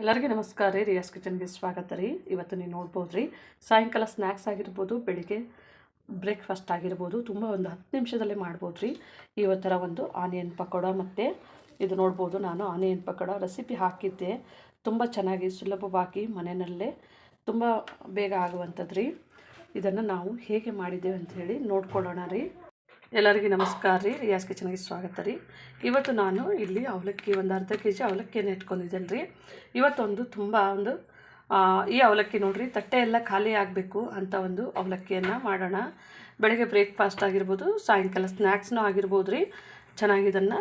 ಎಲ್ಲರಿಗೂ ನಮಸ್ಕಾರ ರೀ. ರಿಯಾಸ್ ಕಿಚನ್ಗೆ ಸ್ವಾಗತ ರೀ. ಇವತ್ತು ನೀವು ನೋಡ್ಬೋದು ರೀ ಸಾಯಂಕಾಲ ಸ್ನ್ಯಾಕ್ಸ್ ಆಗಿರ್ಬೋದು, ಬೆಳಿಗ್ಗೆ ಬ್ರೇಕ್ಫಾಸ್ಟ್ ಆಗಿರ್ಬೋದು, ತುಂಬ ಒಂದು ಹತ್ತು ನಿಮಿಷದಲ್ಲೇ ಮಾಡ್ಬೋದು ರೀ ಇವತ್ತರ ಒಂದು ಆನಿಯನ್ ಪಕೋಡ ಮತ್ತು ಇದು ನೋಡ್ಬೋದು. ನಾನು ಆನಿಯನ್ ಪಕೋಡ ರೆಸಿಪಿ ಹಾಕಿದ್ದೆ. ತುಂಬ ಚೆನ್ನಾಗಿ ಸುಲಭವಾಗಿ ಮನೆಯಲ್ಲೇ ತುಂಬ ಬೇಗ ಆಗುವಂಥದ್ದು ರೀ ಇದನ್ನು ನಾವು ಹೇಗೆ ಮಾಡಿದ್ದೇವೆ ಅಂಥೇಳಿ ನೋಡ್ಕೊಳ್ಳೋಣ ರೀ. ಎಲ್ಲರಿಗೂ ನಮಸ್ಕಾರ ರೀ. ರಿಯಾಸ್ ಕಿಚನ್ಗೆ ಸ್ವಾಗತ ರೀ. ಇವತ್ತು ನಾನು ಇಲ್ಲಿ ಅವಲಕ್ಕಿ ಒಂದು ಅರ್ಧ ಕೆ ಜಿ ಅವಲಕ್ಕಿಯನ್ನು ಇಟ್ಕೊಂಡಿದ್ದೇನೆ ರೀ. ಇವತ್ತೊಂದು ತುಂಬ ಒಂದು ಈ ಅವಲಕ್ಕಿ ನೋಡಿರಿ, ತಟ್ಟೆ ಎಲ್ಲ ಖಾಲಿ ಆಗಬೇಕು ಅಂತ ಒಂದು ಅವಲಕ್ಕಿಯನ್ನು ಮಾಡೋಣ. ಬೆಳಗ್ಗೆ ಬ್ರೇಕ್ಫಾಸ್ಟ್ ಆಗಿರ್ಬೋದು, ಸಾಯಂಕಾಲ ಸ್ನ್ಯಾಕ್ಸ್ನೂ ಆಗಿರ್ಬೋದು ರೀ. ಚೆನ್ನಾಗಿದನ್ನು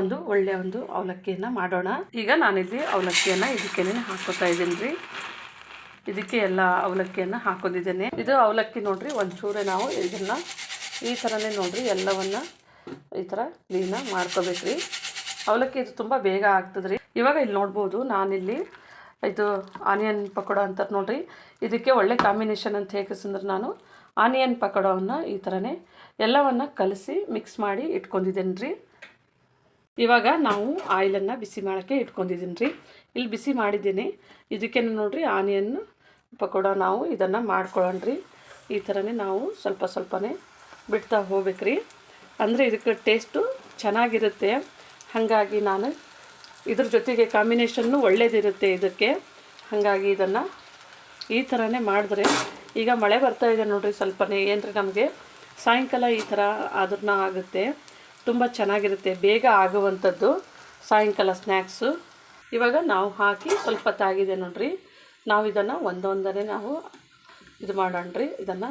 ಒಂದು ಒಳ್ಳೆಯ ಒಂದು ಅವಲಕ್ಕಿಯನ್ನು ಮಾಡೋಣ. ಈಗ ನಾನಿಲ್ಲಿ ಅವಲಕ್ಕಿಯನ್ನು ಇದಕ್ಕೇನೆ ಹಾಕೋತಾ ಇದ್ದೀನಿ ರೀ. ಇದಕ್ಕೆ ಎಲ್ಲ ಅವಲಕ್ಕಿಯನ್ನು ಹಾಕೊಂಡಿದ್ದೇನೆ ಇದು ಅವಲಕ್ಕಿ ನೋಡ್ರಿ, ಒಂಚೂರೇ ನಾವು ಇದನ್ನು ಈ ಥರನೇ ನೋಡ್ರಿ, ಎಲ್ಲವನ್ನ ಈ ಥರ ಕ್ಲೀನಾಗಿ ಮಾಡ್ಕೋಬೇಕ್ರಿ. ಅವಲಕ್ಕಿ ಇದು ತುಂಬ ಬೇಗ ಆಗ್ತದೆ ರೀ ಇವಾಗ ಇಲ್ಲಿ ನೋಡ್ಬೋದು, ನಾನಿಲ್ಲಿ ಇದು ಆನಿಯನ್ ಪಕೋಡ ಅಂತ ನೋಡ್ರಿ. ಇದಕ್ಕೆ ಒಳ್ಳೆ ಕಾಂಬಿನೇಷನ್ ಅಂತ ಹೇಗಂದ್ರೆ ನಾನು ಆನಿಯನ್ ಪಕೋಡವನ್ನು ಈ ಥರನೇ ಎಲ್ಲವನ್ನು ಕಲಸಿ ಮಿಕ್ಸ್ ಮಾಡಿ ಇಟ್ಕೊಂಡಿದ್ದೇನೆ ರೀ ಇವಾಗ ನಾವು ಆಯಿಲನ್ನು ಬಿಸಿ ಮಾಡೋಕ್ಕೆ ಇಟ್ಕೊಂಡಿದ್ದೀನಿ ರೀ ಇಲ್ಲಿ ಬಿಸಿ ಮಾಡಿದ್ದೀನಿ. ಇದಕ್ಕೆ ನೋಡ್ರಿ ಆನಿಯನ್ ಪಕೋಡ ನಾವು ಇದನ್ನು ಮಾಡ್ಕೊಳ್ಳೋಣ ರೀ ಈ ಥರನೇ ನಾವು ಸ್ವಲ್ಪ ಸ್ವಲ್ಪನೇ ಬಿಡ್ತಾ ಹೋಗ್ಬೇಕ್ರಿ. ಅಂದರೆ ಇದಕ್ಕೆ ಟೇಸ್ಟು ಚೆನ್ನಾಗಿರುತ್ತೆ. ಹಾಗಾಗಿ ನಾನು ಇದ್ರ ಜೊತೆಗೆ ಕಾಂಬಿನೇಷನ್ನು ಒಳ್ಳೇದಿರುತ್ತೆ ಇದಕ್ಕೆ. ಹಾಗಾಗಿ ಇದನ್ನು ಈ ಥರನೇ ಮಾಡಿದ್ರೆ ಈಗ ಮಳೆ ಬರ್ತಾ ಇದೆ ನೋಡಿರಿ ಸ್ವಲ್ಪನೇ. ಏನ್ರಿ ನಮಗೆ? ಸಾಯಂಕಾಲ ಈ ಥರ ಆದ್ರೂ ಆಗುತ್ತೆ. ತುಂಬ ಚೆನ್ನಾಗಿರುತ್ತೆ. ಬೇಗ ಆಗುವಂಥದ್ದು ಸಾಯಂಕಾಲ ಸ್ನ್ಯಾಕ್ಸು ಇವಾಗ ನಾವು ಹಾಕಿ ಸ್ವಲ್ಪ ತಾಗಿದೆ ನೋಡ್ರಿ. ನಾವು ಇದನ್ನು ಒಂದೊಂದನೇ ನಾವು ಇದು ಮಾಡೋಣ ರೀ ಇದನ್ನು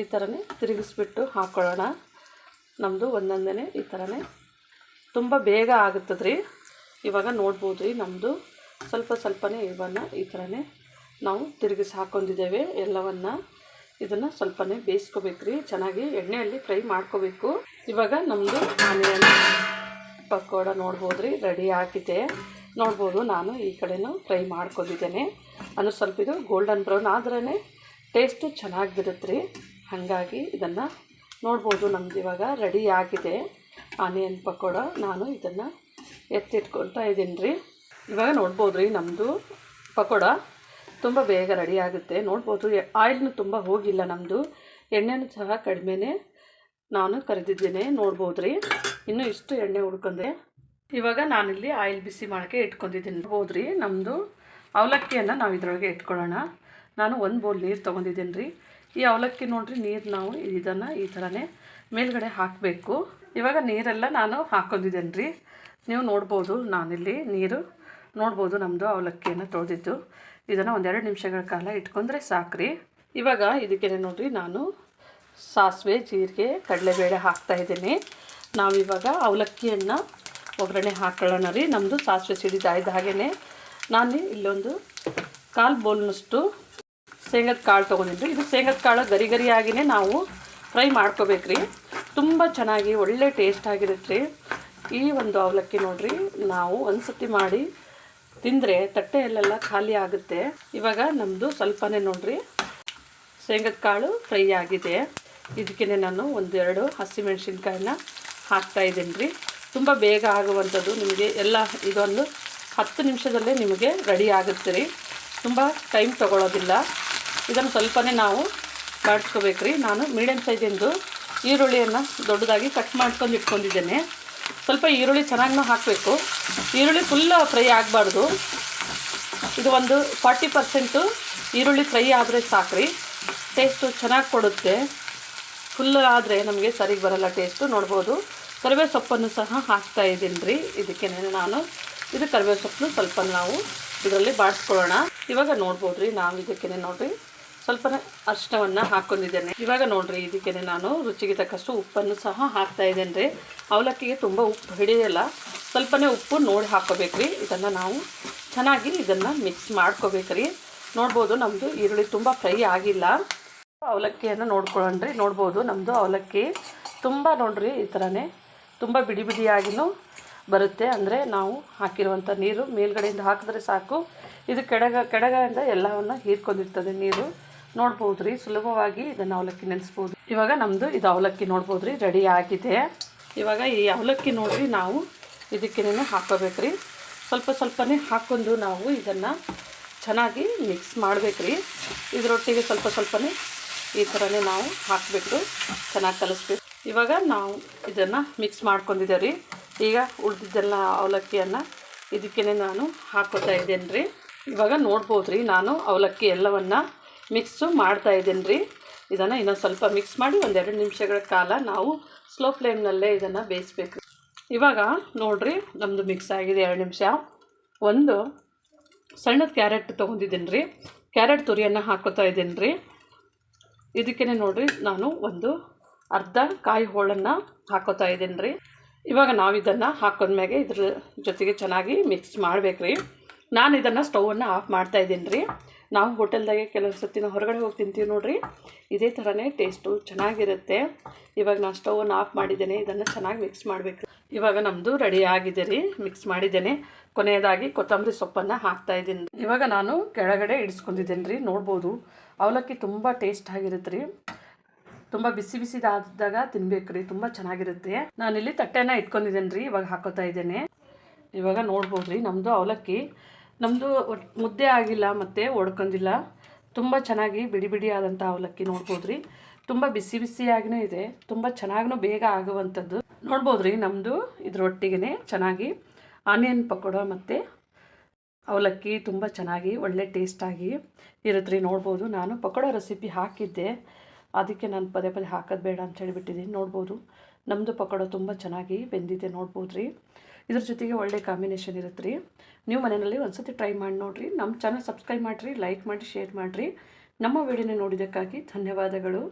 ಈ ಥರನೇ ತಿರುಗಿಸ್ಬಿಟ್ಟು ಹಾಕ್ಕೊಳ್ಳೋಣ ನಮ್ಮದು ಒಂದೊಂದೇ ಈ ಥರನೇ. ತುಂಬ ಬೇಗ ಆಗುತ್ತದ್ರಿ. ಇವಾಗ ನೋಡ್ಬೋದು ರೀ ನಮ್ಮದು ಸ್ವಲ್ಪ ಸ್ವಲ್ಪನೇ ಇವನ್ನು ಈ ಥರನೇ ನಾವು ತಿರುಗಿಸಿ ಹಾಕ್ಕೊಂಡಿದ್ದೇವೆ ಎಲ್ಲವನ್ನು. ಇದನ್ನು ಸ್ವಲ್ಪನೇ ಬೇಯಿಸ್ಕೋಬೇಕು ರೀ ಚೆನ್ನಾಗಿ ಎಣ್ಣೆಯಲ್ಲಿ ಫ್ರೈ ಮಾಡ್ಕೋಬೇಕು. ಇವಾಗ ನಮ್ಮದು ಆನಿಯನ್ ಪಕೋಡ ನೋಡ್ಬೋದು ರೀ ರೆಡಿ ಆಗಿದೆ. ನೋಡ್ಬೋದು ನಾನು ಈ ಕಡೆನೂ ಫ್ರೈ ಮಾಡ್ಕೊಂಡಿದ್ದೇನೆ. ಅಂದ್ರೆ ಸ್ವಲ್ಪ ಇದು ಗೋಲ್ಡನ್ ಬ್ರೌನ್ ಆದ್ರೇ ಟೇಸ್ಟು ಚೆನ್ನಾಗಿ ಬಿಡುತ್ತೆ ರೀ ಹಾಗಾಗಿ ಇದನ್ನು ನೋಡ್ಬೋದು. ನಮ್ದು ಇವಾಗ ರೆಡಿ ಆಗಿದೆ. ಆನಿಯನ್ ಪಕೋಡ. ನಾನು ಇದನ್ನು ಎತ್ತಿಟ್ಕೊಳ್ತಾ ಇದ್ದೀನಿ ರೀ ಇವಾಗ ನೋಡ್ಬೋದು ರೀ ನಮ್ಮದು ಪಕೋಡ ತುಂಬ ಬೇಗ ರೆಡಿ ಆಗುತ್ತೆ. ನೋಡ್ಬೋದು ಆಯಿಲ್ನು ತುಂಬ ಹೋಗಿಲ್ಲ ನಮ್ಮದು ಎಣ್ಣೆನೂ ಸಹ ಕಡಿಮೆನೇ ನಾನು ಕರೆದಿದ್ದೇನೆ. ನೋಡ್ಬೋದು ರೀ ಇನ್ನೂ ಇಷ್ಟು ಎಣ್ಣೆ ಉಡ್ಕೊಂಡೆ ಇವಾಗ ನಾನಿಲ್ಲಿ ಆಯಿಲ್ ಬಿಸಿ ಮಾಡೋಕ್ಕೆ ಇಟ್ಕೊಂಡಿದ್ದೀನಿ. ನೋಡ್ಬೋದು ರೀ ನಮ್ಮದು ಅವಲಕ್ಕಿಯನ್ನು ನಾವು ಇದರೊಳಗೆ ಇಟ್ಕೊಳ್ಳೋಣ. ನಾನು ಒಂದು ಬೌಲ್ ನೀರು ತೊಗೊಂಡಿದ್ದೀನಿ ರೀ ಈ ಅವಲಕ್ಕಿ ನೋಡ್ರಿ, ನೀರು ನಾವು ಇದನ್ನು ಈ ಥರನೇ ಮೇಲ್ಗಡೆ ಹಾಕಬೇಕು. ಇವಾಗ ನೀರೆಲ್ಲ ನಾನು ಹಾಕೊಂಡಿದ್ದೇನೆ ರೀ ನೀವು ನೋಡ್ಬೋದು, ನಾನಿಲ್ಲಿ ನೀರು ನೋಡ್ಬೋದು ನಮ್ಮದು ಅವಲಕ್ಕಿಯನ್ನು ತೊಳೆದಿದ್ದು. ಇದನ್ನು ಒಂದೆರಡು ನಿಮಿಷಗಳ ಕಾಲ ಇಟ್ಕೊಂಡ್ರೆ ಸಾಕ್ರಿ. ಇವಾಗ ಇದಕ್ಕೆ ನೋಡಿರಿ, ನಾನು ಸಾಸಿವೆ, ಜೀರಿಗೆ, ಕಡಲೆಬೇಳೆ ಹಾಕ್ತಾ ಇದ್ದೀನಿ. ನಾವಿವಾಗ ಅವಲಕ್ಕಿಯನ್ನು ಒಗ್ಗರಣೆ ಹಾಕೊಳ್ಳೋಣ ರೀ. ನಮ್ಮದು ಸಾಸಿವೆ ಸಿಡಿದಾಯ್ದ ಹಾಗೆಯೇ ನಾನು ಇಲ್ಲೊಂದು ಕಾಲು ಬೌಲ್ನಷ್ಟು ಶೇಂಗದ ಕಾಳು ತೊಗೊಂಡಿದ್ದು. ಇದು ಶೇಂಗದ ಕಾಳು ಗರಿ ಗರಿಯಾಗಿಯೇ ನಾವು ಫ್ರೈ ಮಾಡ್ಕೋಬೇಕ್ರಿ. ತುಂಬ ಚೆನ್ನಾಗಿ ಒಳ್ಳೆ ಟೇಸ್ಟ್ ಆಗಿರುತ್ತೆ. ರೀ ಈ ಒಂದು ಅವಲಕ್ಕಿ ನೋಡ್ರಿ, ನಾವು ಒಂದು ಸತಿ ಮಾಡಿ ತಿಂದರೆ ತಟ್ಟೆಯಲ್ಲೆಲ್ಲ ಖಾಲಿ ಆಗುತ್ತೆ. ಇವಾಗ ನಮ್ಮದು ಸ್ವಲ್ಪನೇ ನೋಡ್ರಿ. ಶೇಂಗದ ಕಾಳು ಫ್ರೈ ಆಗಿದೆ. ಇದಕ್ಕೆ ನಾನು ಒಂದೆರಡು ಹಸಿಮೆಣ್ಸಿನ್ಕಾಯನ್ನ ಹಾಕ್ತಾ ಇದ್ದೀನಿ ರೀ ತುಂಬ ಬೇಗ ಆಗುವಂಥದ್ದು ನಿಮಗೆ ಎಲ್ಲ ಇದೊಂದು ಹತ್ತು ನಿಮಿಷದಲ್ಲೇ ನಿಮಗೆ ರೆಡಿ ಆಗುತ್ತೆ ರೀ. ತುಂಬ ಟೈಮ್ ತೊಗೊಳೋದಿಲ್ಲ. ಇದನ್ನು ಸ್ವಲ್ಪನೇ ನಾವು ಬಾಡಿಸ್ಕೋಬೇಕು ರೀ ನಾನು ಮೀಡಿಯಮ್ ಸೈಜಿಂದು ಈರುಳ್ಳಿಯನ್ನು ದೊಡ್ಡದಾಗಿ ಕಟ್ ಮಾಡ್ಕೊಂಡು ಇಟ್ಕೊಂಡಿದ್ದೇನೆ. ಸ್ವಲ್ಪ ಈರುಳ್ಳಿ ಚೆನ್ನಾಗಿ ಹಾಕಬೇಕು. ಈರುಳ್ಳಿ ಫುಲ್ ಫ್ರೈ ಆಗಬಾರ್ದು. ಇದು ಒಂದು ಫಾರ್ಟಿ ಪರ್ಸೆಂಟು ಈರುಳ್ಳಿ ಫ್ರೈ ಆದರೆ ಸಾಕ್ರಿ. ಟೇಸ್ಟು ಚೆನ್ನಾಗಿ ಕೊಡುತ್ತೆ. ಫುಲ್ ಆದರೆ ನಮಗೆ ಸರಿಗೆ ಬರಲ್ಲ ಟೇಸ್ಟು ನೋಡ್ಬೋದು. ಕರಿಬೇವು ಸೊಪ್ಪನ್ನು ಸಹ ಹಾಕ್ತಾ ಇದ್ದೀನಿ ರೀ ಇದಕ್ಕೆ ನಾನು ಇದು ಕರಿಬೇವು ಸೊಪ್ಪನ್ನು ಸ್ವಲ್ಪ ನಾವು ಇದರಲ್ಲಿ ಬಾಡಿಸ್ಕೊಳ್ಳೋಣ. ಇವಾಗ ನೋಡ್ಬೋದು ರೀ ನಾವು ಇದಕ್ಕೇನೆ ನೋಡ್ರಿ. ಸ್ವಲ್ಪನೇ ಅರಿಶಿನವನ್ನು ಹಾಕ್ಕೊಂಡಿದ್ದೇನೆ. ಇವಾಗ ನೋಡ್ರಿ ಇದಕ್ಕೆ ನಾನು ರುಚಿಗೆ ತಕ್ಕಷ್ಟು ಉಪ್ಪನ್ನು ಸಹ ಹಾಕ್ತಾ ಇದ್ದೇನೆ ರೀ ಅವಲಕ್ಕಿಗೆ ತುಂಬ ಉಪ್ಪು ಹಿಡಿಯಲ್ಲ, ಸ್ವಲ್ಪನೇ ಉಪ್ಪು ನೋಡಿ ಹಾಕ್ಕೋಬೇಕ್ರಿ. ಇದನ್ನು ನಾವು ಚೆನ್ನಾಗಿ ಇದನ್ನು ಮಿಕ್ಸ್ ಮಾಡ್ಕೋಬೇಕ್ರಿ. ನೋಡ್ಬೋದು ನಮ್ಮದು ಈರುಳ್ಳಿ ತುಂಬ ಫ್ರೈ ಆಗಿಲ್ಲ. ಅವಲಕ್ಕಿಯನ್ನು ನೋಡ್ಕೊಳ್ಳೋಣ್ರಿ, ನೋಡ್ಬೋದು ನಮ್ಮದು ಅವಲಕ್ಕಿ ತುಂಬ ನೋಡ್ರಿ, ಈ ಥರನೇ ತುಂಬ ಬಿಡಿ ಬಿಡಿಯಾಗಿನೂ ಬರುತ್ತೆ. ಅಂದರೆ ನಾವು ಹಾಕಿರುವಂಥ ನೀರು ಮೇಲ್ಗಡೆಯಿಂದ ಹಾಕಿದ್ರೆ ಸಾಕು. ಇದು ಕೆಡಗ ಕೆಳಗಡೆಯಿಂದ ಎಲ್ಲವನ್ನು ಹೀರ್ಕೊಂಡಿರ್ತದೆ ನೀರು. ನೋಡ್ಬೋದು ರೀ ಸುಲಭವಾಗಿ ಇದನ್ನು ಅವಲಕ್ಕಿ ನೆನೆಸ್ಬೋದು. ಇವಾಗ ನಮ್ಮದು ಇದು ಅವಲಕ್ಕಿ ನೋಡ್ಬೋದು ರೀ ರೆಡಿ ಆಗಿದೆ. ಇವಾಗ ಈ ಅವಲಕ್ಕಿ ನೋಡಿರಿ, ನಾವು ಇದಕ್ಕೇನೆ ಹಾಕೋಬೇಕ್ರಿ. ಸ್ವಲ್ಪ ಸ್ವಲ್ಪನೇ ಹಾಕ್ಕೊಂಡು ನಾವು ಇದನ್ನು ಚೆನ್ನಾಗಿ ಮಿಕ್ಸ್ ಮಾಡಬೇಕ್ರಿ. ಇದರೊಟ್ಟಿಗೆ ಸ್ವಲ್ಪ ಸ್ವಲ್ಪನೇ ಈ ಥರನೇ ನಾವು ಹಾಕಬೇಕು ಚೆನ್ನಾಗಿ ಕಲಿಸ್ಬೇಕು. ಇವಾಗ ನಾವು ಇದನ್ನು ಮಿಕ್ಸ್ ಮಾಡ್ಕೊಂಡಿದ್ದೇವೆ ರೀ ಈಗ ಉಳಿದಿದ್ದೆಲ್ಲ ಅವಲಕ್ಕಿಯನ್ನು ಇದಕ್ಕೇ ನಾನು ಹಾಕೋತಾ ಇದ್ದೇನೆ ರೀ ಇವಾಗ ನೋಡ್ಬೋದು ರೀ ನಾನು ಅವಲಕ್ಕಿ ಎಲ್ಲವನ್ನು ಮಿಕ್ಸು ಮಾಡ್ತಾ ಇದ್ದೀನಿ ರೀ ಇದನ್ನು ಇನ್ನೊಂದು ಸ್ವಲ್ಪ ಮಿಕ್ಸ್ ಮಾಡಿ ಒಂದೆರಡು ನಿಮಿಷಗಳ ಕಾಲ ನಾವು ಸ್ಲೋ ಫ್ಲೇಮ್ನಲ್ಲೇ ಇದನ್ನು ಬೇಯಿಸ್ಬೇಕು. ಇವಾಗ ನೋಡಿರಿ ನಮ್ಮದು ಮಿಕ್ಸ್ ಆಗಿದೆ ಎರಡು ನಿಮಿಷ. ಒಂದು ಸಣ್ಣದ ಕ್ಯಾರೆಟ್ ತೊಗೊಂಡಿದ್ದೀನಿ ರೀ ಕ್ಯಾರೆಟ್ ತುರಿಯನ್ನು ಹಾಕೋತಾ ಇದ್ದೀನಿ ರೀ ಇದಕ್ಕೇ ನೋಡಿರಿ ನಾನು ಒಂದು ಅರ್ಧ ಕಾಯಿ ಹೋಳನ್ನು ಹಾಕೋತಾ ಇದ್ದೀನಿ ರೀ ಇವಾಗ ನಾವು ಇದನ್ನು ಹಾಕೊಂಡ್ಮ್ಯಾಗೆ ಇದ್ರ ಜೊತೆಗೆ ಚೆನ್ನಾಗಿ ಮಿಕ್ಸ್ ಮಾಡ್ಬೇಕು ನಾನು ಇದನ್ನು ಸ್ಟೌವನ್ನು ಆಫ್ ಮಾಡ್ತಾ ಇದ್ದೀನಿ ರೀ ನಾವು ಹೋಟೆಲ್ದಾಗೆ ಕೆಲವು ಸರ್ತಿ ನಾವು ಹೊರಗಡೆ ಹೋಗಿ ತಿಂತೀವಿ ನೋಡಿರಿ. ಇದೇ ಥರನೇ ಟೇಸ್ಟು ಚೆನ್ನಾಗಿರುತ್ತೆ. ಇವಾಗ ನಾನು ಸ್ಟವನ್ನು ಆಫ್ ಮಾಡಿದ್ದೇನೆ, ಇದನ್ನು ಚೆನ್ನಾಗಿ ಮಿಕ್ಸ್ ಮಾಡಬೇಕು. ಇವಾಗ ನಮ್ಮದು ರೆಡಿ ಆಗಿದೆ ರೀ ಮಿಕ್ಸ್ ಮಾಡಿದ್ದೇನೆ. ಕೊನೆಯದಾಗಿ ಕೊತ್ತಂಬರಿ ಸೊಪ್ಪನ್ನು ಹಾಕ್ತಾ ಇದ್ದೀನಿ. ಇವಾಗ ನಾನು ಕೆಳಗಡೆ ಇಡಿಸ್ಕೊಂಡಿದ್ದೇನೆ ರೀ, ನೋಡ್ಬೋದು. ಅವಲಕ್ಕಿ ತುಂಬ ಟೇಸ್ಟ್ ಆಗಿರುತ್ತೆ ರೀ. ತುಂಬ ಬಿಸಿ ಬಿಸಿದಾದಾಗ ತಿನ್ಬೇಕು ರೀ, ತುಂಬ ಚೆನ್ನಾಗಿರುತ್ತೆ. ನಾನಿಲ್ಲಿ ತಟ್ಟೆನ ಇಟ್ಕೊಂಡಿದ್ದೇನೆ ರೀ, ಇವಾಗ ಹಾಕೋತಾ ಇದ್ದೇನೆ. ಇವಾಗ ನೋಡ್ಬೋದು ರೀ ನಮ್ಮದು ಅವಲಕ್ಕಿ ನಮ್ಮದು ಮುದ್ದೆ ಆಗಿಲ್ಲ, ಮತ್ತು ಒಡ್ಕೊಂಡಿಲ್ಲ. ತುಂಬ ಚೆನ್ನಾಗಿ ಬಿಡಿ ಬಿಡಿ ಆದಂಥ ಅವಲಕ್ಕಿ ನೋಡ್ಬೋದು ರೀ ತುಂಬ ಬಿಸಿ ಬಿಸಿಯಾಗಿಯೂ ಇದೆ. ತುಂಬ ಚೆನ್ನಾಗೂ ಬೇಗ ಆಗುವಂಥದ್ದು. ನೋಡ್ಬೋದು ರೀ ನಮ್ಮದು ಇದರೊಟ್ಟಿಗೆ ಚೆನ್ನಾಗಿ ಆನಿಯನ್ ಪಕೋಡ ಮತ್ತು ಅವಲಕ್ಕಿ ತುಂಬ ಚೆನ್ನಾಗಿ ಒಳ್ಳೆ ಟೇಸ್ಟಾಗಿ ಇರುತ್ತೆ ರೀ ನೋಡ್ಬೋದು. ನಾನು ಪಕೋಡ ರೆಸಿಪಿ ಹಾಕಿದ್ದೆ. ಅದಕ್ಕೆ ನಾನು ಪದೇ ಪದೇ ಹಾಕೋದು ಬೇಡ ಅಂತ ಹೇಳಿಬಿಟ್ಟಿದ್ದೀನಿ. ನೋಡ್ಬೋದು. ನಮ್ಮದು ಪಕೋಡ ತುಂಬ ಚೆನ್ನಾಗಿ ಬೆಂದಿದೆ, ನೋಡ್ಬೋದು ರೀ. ಇದ್ರ ಜೊತೆಗೆ ಒಳ್ಳೆ ಕಾಂಬಿನೇಷನ್ ಇರುತ್ತೆ ರೀ. ನೀವು ಮನೆಯಲ್ಲಿ ಒಂದ್ಸತಿ ಟ್ರೈ ಮಾಡಿ ನೋಡಿರಿ. ನಮ್ಮ ಚಾನಲ್ ಸಬ್ಸ್ಕ್ರೈಬ್ ಮಾಡಿರಿ ಲೈಕ್ ಮಾಡಿ ಶೇರ್ ಮಾಡಿರಿ. ನಮ್ಮ ವಿಡಿಯೋನ ನೋಡಿದ್ದಕ್ಕಾಗಿ ಧನ್ಯವಾದಗಳು.